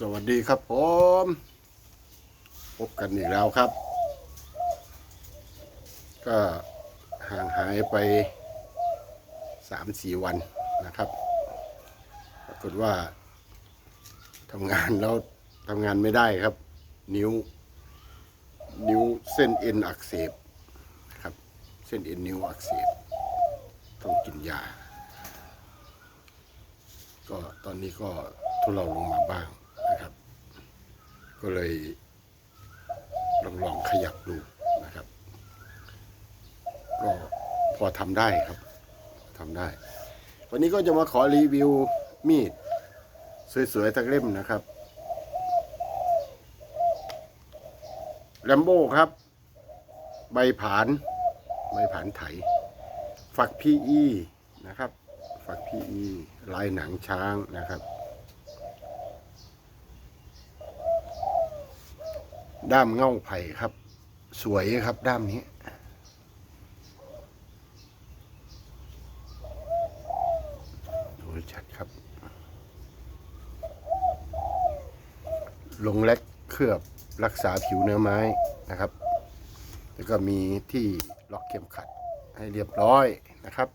สวัสดีครับผม พบกันอีกแล้วครับ ก็ห่างหายไปสามสี่วันนะครับปรากฏว่าทำงานแล้วทำงานไม่ได้ครับ นิ้ว นิ้วเส้นเอ็นอักเสบครับ เส้นเอ็นนิ้วอักเสบ ต้องกินยา ก็ตอนนี้ก็ทุเลาลงมาบ้าง ก็เลยลองลองขยับดูนะครับ ก็พอทำได้ครับทำได้ วันนี้ก็จะมาขอรีวิวมีด สวยๆทั้งเล่มนะครับแลมโบ้ครับ ใบผานใบผานไถ ฝักพีอีนะครับ ฝักพีอีลายหนังช้างนะครับ ด้ามเง่าไผ่ครับ สวยครับด้ามนี้ ดูชัดครับ ลงเล็กเคลือบรักษาผิวเนื้อไม้นะครับ แล้วก็มีที่ล็อกเข็มขัดให้เรียบร้อยนะครับ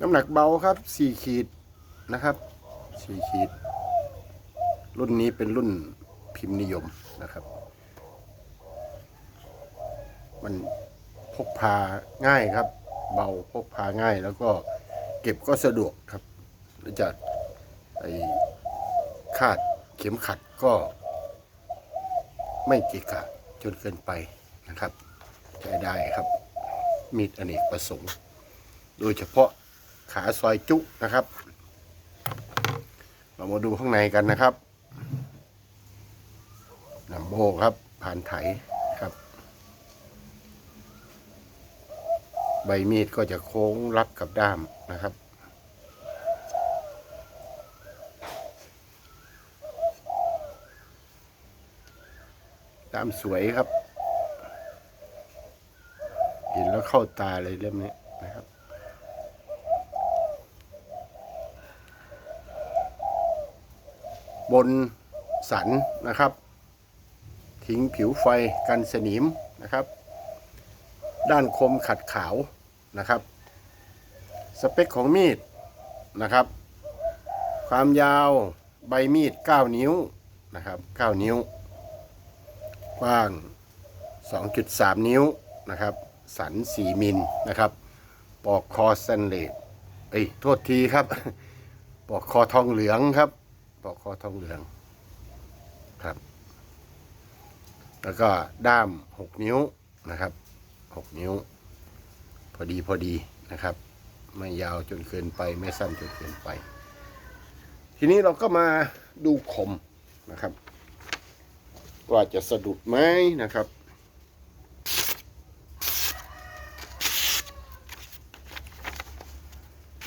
น้ำหนักเบาครับ 4 ขีดนะครับ 4 ขีด รุ่นนี้เป็นรุ่นพิมพ์นิยมนะครับ มันพกพาง่ายครับ เบาพกพาง่ายแล้วก็เก็บก็สะดวกครับหรือจะไอคาดเข็มขัดก็ไม่เกะกะจนเกินไปนะครับใช้ได้ครับ มีดอเนกประสงค์ โดยเฉพาะขาซอยจุนะครับ เรามาดูข้างในกันนะครับ ลำโบครับ ผ่านไถครับ ใบมีดก็จะโค้งรับกับด้ามนะครับด้ามสวยครับ เห็นแล้วเข้าตาเลยเล่มนี้นะครับบนสันนะครับ ทิ้งผิวไฟกันสนิมนะครับ ด้านคมขัดขาวนะครับ สเปคของมีดนะครับ ความยาวใบมีด 9 นิ้วนะครับ9นิ้ว กว้าง 2.3 นิ้วนะครับ สัน 4 มิลนะครับ ปอกคอสแตนเลสเอ้ยโทษทีครับ ปอกคอทองเหลืองครับ ปอกคอทองเหลืองครับ แล้วก็ด้าม 6 นิ้วนะครับ 6 นิ้ว พอดีพอดีนะครับ ไม่ยาวจนเกินไปไม่สั้นจนเกินไป ทีนี้เราก็มาดูคมนะครับ ว่าจะสะดุดไหมนะครับ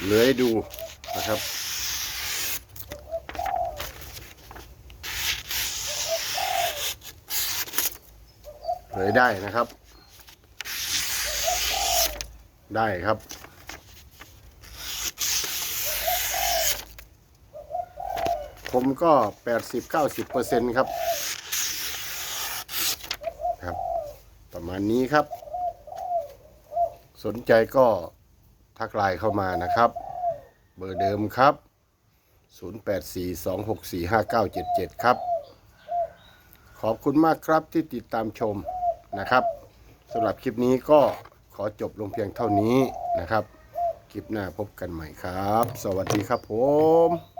เลื้อยดูนะครับ เลยได้นะครับ ได้ครับ ผมก็80-90%ครับ ครับ ประมาณนี้ครับ สนใจก็ทักไลน์เข้ามานะครับ เบอร์เดิมครับ 0842645977 ครับ ขอบคุณมากครับที่ติดตามชม นะครับสำหรับคลิปนี้ก็ขอจบลงเพียงเท่านี้นะครับ คลิปหน้าพบกันใหม่ครับ สวัสดีครับผม